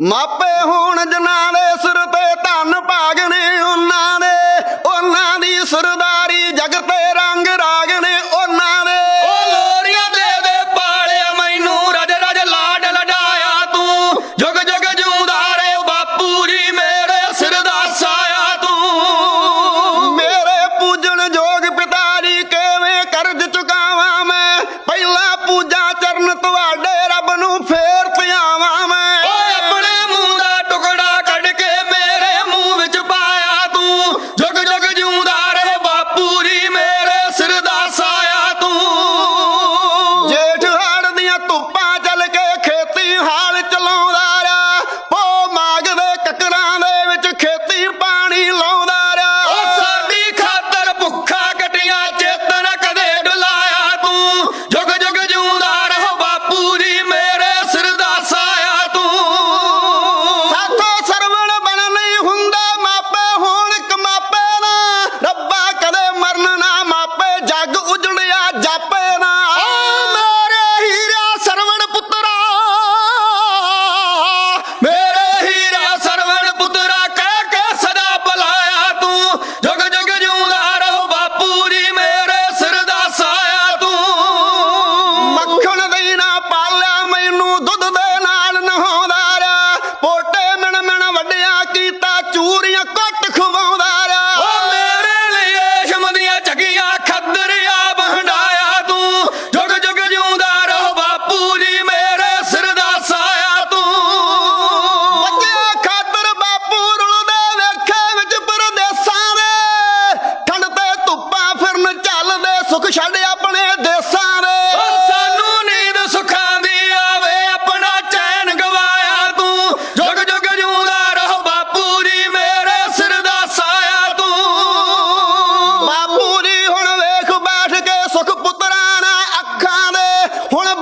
ਮਾਪੇ ਹੋਣ ਜਨਾਂ ਸਿਰ ਤੇ ਧਨ ਭਾਗਣੇ ਉਹਨਾਂ ਦੇ। ਉਹਨਾਂ ਦੀ ਸਰਦਾਰੀ ਜਗ ਤੇ ਰੰਗ ਰਾਗਣੇ ਉਹਨਾਂ ਦੇ। ਉਹ ਲੋਰੀਆਂ ਦੇ ਦੇ ਪਾਲਿਆ ਮੈਨੂੰ ਰਜ ਰਜ ਲਾਡ ਲਡਾਇਆ ਤੂੰ। ਜੁਗ ਜੁਗ ਜਿਉਂਦਾ ਬਾਪੂ ਜੀ ਮੇਰੇ ਸਿਰ ਦਾ ਸਾਇਆ ਤੂੰ। ਮੇਰੇ ਪੂਜਣ ਜੋਗ ਪਿਤਾ ਹੁਣ